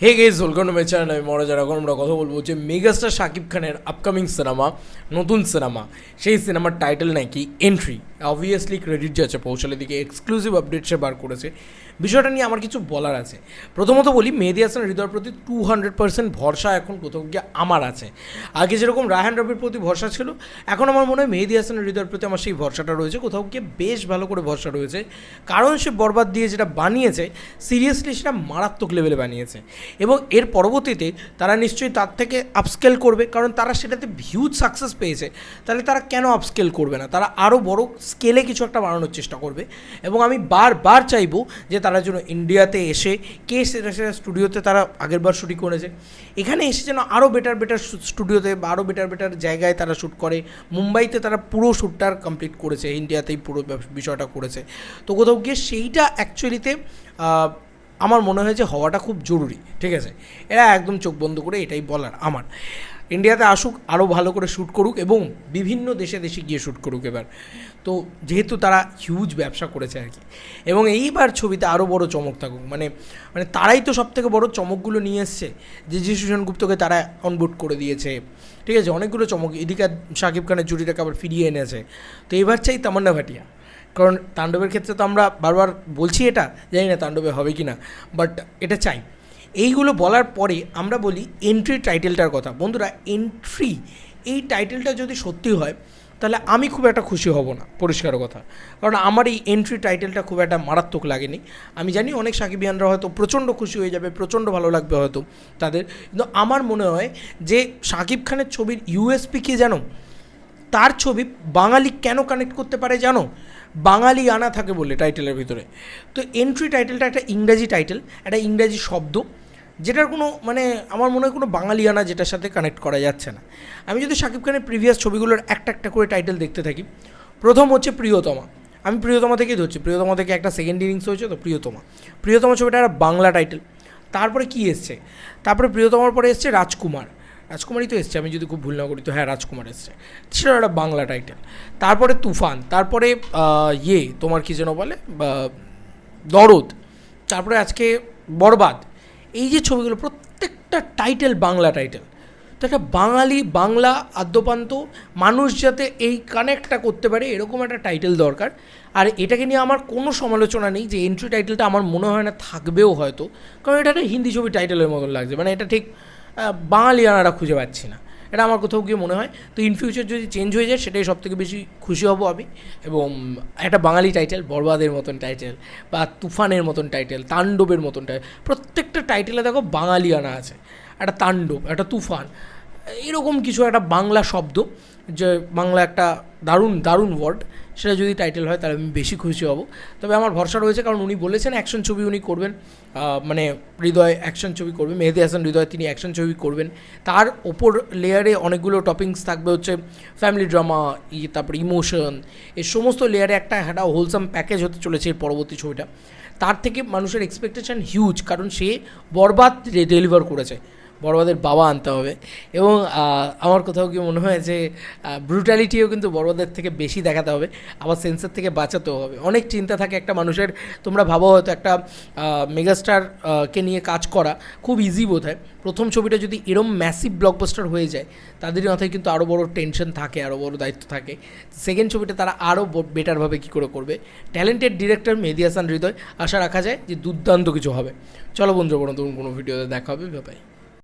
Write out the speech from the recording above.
Hey guys welcome to my channel আমি মরাজার এখন আমরা কথা বলব যে মেগাস্টার শাকিব খানের আপকামিং সিনেমা নতুন সিনেমা সেই সিনেমার টাইটেল নাকি এন্ট্রি অবভিয়াসলি ক্রেডিট যাচ্ছে পৌঁছালে দিকে এক্সক্লুসিভ আপডেট সে বার করেছে। বিষয়টা নিয়ে আমার কিছু বলার আছে। প্রথমত বলি, মেহেদি হাসান হৃদয়ের প্রতি টু হান্ড্রেড পার্সেন্ট ভরসা এখন কোথাও গিয়ে আমার আছে। আগে যেরকম রায়হান রবির প্রতি ভরসা ছিল, এখন আমার মনে হয় মেহেদি হাসানের হৃদয়ের প্রতি আমার সেই ভরসাটা রয়েছে। কোথাও গিয়ে বেশ ভালো করে ভরসা রয়েছে। কারণ সে বরবাদ দিয়ে যেটা বানিয়েছে সিরিয়াসলি সেটা মারাত্মক লেভেলে বানিয়েছে। এবং এর পরবর্তীতে তারা নিশ্চয়ই তার থেকে আপস্কেল করবে, কারণ তারা সেটাতে ভিউজ সাকসেস পেয়েছে। তাহলে তারা কেন আপস্কেল করবে না? তারা আরও বড় স্কেলে কিছু একটা বানানোর চেষ্টা করবে। এবং আমি বারবার চাইব যে তারা যেন ইন্ডিয়াতে এসে, কে সেটা সেটা স্টুডিওতে তারা আগেরবার শুটিং করেছে। এখানে এসে যেন আরও বেটার বেটার স্টুডিওতে বা আরও বেটার বেটার জায়গায় তারা শ্যুট করে। মুম্বাইতে তারা পুরো শ্যুটটা কমপ্লিট করেছে, ইন্ডিয়াতেই পুরো বিষয়টা করেছে। তো কোথাও গিয়ে সেইটা অ্যাকচুয়ালিতে আমার মনে হয় যে হওয়াটা খুব জরুরি, ঠিক আছে? এরা একদম চোখ বন্ধ করে এটাই বলার আমার। ইন্ডিয়াতে আসুক আরও ভালো করে শ্যুট করুক এবং বিভিন্ন দেশে দেশে গিয়ে শ্যুট করুক এবার। তো যেহেতু তারা হিউজ ব্যবসা করেছে আর কি। এবং এইবার ছবিতে আরও বড় চমক থাকুক। মানে মানে তারাই তো সব থেকে বড় চমকগুলো নিয়ে এসছে। যে যিশু সেনগুপ্তকে তারা অনবোর্ড করে দিয়েছে। ঠিক আছে? অনেকগুলো চমক। এদিকে শাকিব খানের জুটিটাকে আবার ফিরিয়ে এনেছে। তো এবার চাই তামান্না ভাটিয়া। কারণ তাণ্ডবের ক্ষেত্রে তো আমরা বারবার বলছি এটা। জানি না তাণ্ডবে হবে কি না বাট এটা চাই। এইগুলো বলার পরে আমরা বলি এন্ট্রি টাইটেলটার কথা। বন্ধুরা এন্ট্রি এই টাইটেলটা যদি সত্যি হয়, তাহলে আমি খুব একটা খুশি হব না, পরিষ্কার কথা। কারণ আমার এই এন্ট্রি টাইটেলটা খুব একটা মারাত্মক লাগেনি। আমি জানি অনেক সাকিবিয়ানরা হয়তো প্রচণ্ড খুশি হয়ে যাবে, প্রচণ্ড ভালো লাগবে হয়তো তাদের। কিন্তু আমার মনে হয় যে শাকিব খানের ছবির ইউএসপি কি জানো? তার ছবি বাঙালি কেন কানেক্ট করতে পারে জানো? বাঙালি আনা থাকে বলে টাইটেলের ভিতরে। তো এন্ট্রি টাইটেলটা একটা ইংরাজি টাইটেল একটা ইংরাজি শব্দ। যেটার কোনো মানে আমার মনে হয় কোনো বাঙালিয়ানা যেটার সাথে কানেক্ট করা যাচ্ছে না। আমি যদি শাকিব খানের প্রিভিয়াস ছবিগুলোর একটা একটা করে টাইটেল দেখতে থাকি, প্রথম হচ্ছে প্রিয়তমা। আমি প্রিয়তমা থেকেই ধরছি। প্রিয়তমা থেকে একটা সেকেন্ড ইনিংস হয়েছে তো প্রিয়তমা। প্রিয়তমা ছবিটা একটা বাংলা টাইটেল তারপরে কি এসছে? তারপরে প্রিয়তমার পরে এসছে রাজকুমার। রাজকুমারই তো এসছে, আমি যদি খুব ভুল না করি তো হ্যাঁ রাজকুমার এসছে। সেটা একটা বাংলা টাইটেল তারপরে তুফান। তারপরে ইয়ে তোমার কি যেন বলে দরদ। তারপরে আজকে বরবাদ। এই যে ছবিগুলো, প্রত্যেকটা টাইটেল বাংলা টাইটেল তো একটা বাঙালি বাংলা আদ্যপান্ত, মানুষ যাতে এই কানেক্টটা করতে পারে, এরকম একটা টাইটেল দরকার। আর এটাকে নিয়ে আমার কোনো সমালোচনা নেই যে এন্ট্রি টাইটেলটা আমার মনে হয় না থাকবেও হয়তো, কারণ এটা একটা হিন্দি ছবি টাইটেলের মতন লাগছে। মানে এটা ঠিক বাঙালি আনারা খুঁজে পাচ্ছি না। এটা আমার কোথাও গিয়ে মনে হয়। তো ইন ফিউচার যদি চেঞ্জ হয়ে যায়, সেটাই সবথেকে বেশি খুশি হব আমি। এবং একটা বাঙালি টাইটেল বরবাদের মতন টাইটেল বা তুফানের মতন টাইটেল তাণ্ডবের মতন টাইটেল প্রত্যেকটা টাইটেলে দেখো বাঙালিয়ানা আছে। একটা তাণ্ডব, একটা তুফান, এরকম কিছু একটা বাংলা শব্দ, যে বাংলা একটা দারুণ দারুণ ওয়ার্ড সেটা যদি টাইটেল হয়, তাহলে আমি বেশি খুশি হব। তবে আমার ভরসা রয়েছে, কারণ উনি বলেছেন অ্যাকশন ছবি উনি করবেন মানে হৃদয় অ্যাকশন ছবি করবেন, মেহেদি হাসান, হৃদয়, তিনি অ্যাকশন ছবি করবেন। তার ওপর লেয়ারে অনেকগুলো টপিংস থাকবে, হচ্ছে ফ্যামিলি ড্রামা তারপর ইমোশন এই সমস্ত লেয়ারে একটা একটা হোলসাম প্যাকেজ হতে চলেছে এর পরবর্তী ছবিটা। তার থেকে মানুষের এক্সপেকটেশন হিউজ কারণ সে বরবাদ ডেলিভার করেছে। বড়বাদের বাবা আনতে হবে। এবং আমার কোথাও কি মনে হয় যে ব্রুটালিটিও কিন্তু বড়বাদের থেকে বেশি দেখাতে হবে, আবার সেন্সার থেকে বাঁচাতেও হবে। অনেক চিন্তা থাকে একটা মানুষের, তোমরা ভাবো হয়তো একটা মেগাস্টার কে নিয়ে কাজ করা খুব ইজি বোধ হয় প্রথম ছবিটা যদি এরম ম্যাসিভ ব্লকবাস্টার হয়ে যায়, তাদের মাথায় কিন্তু আরও বড় টেনশন থাকে আরও বড় দায়িত্ব থাকে। সেকেন্ড ছবিটা তারা আরও বেটারভাবে কী করে করবে? ট্যালেন্টেড ডিরেক্টর মেহেদি হাসান হৃদয়, আশা রাখা যায় যে দুর্দান্ত কিছু হবে। চলো বন্ধু নতুন কোনো ভিডিওতে দেখা হবে ব্যাপারে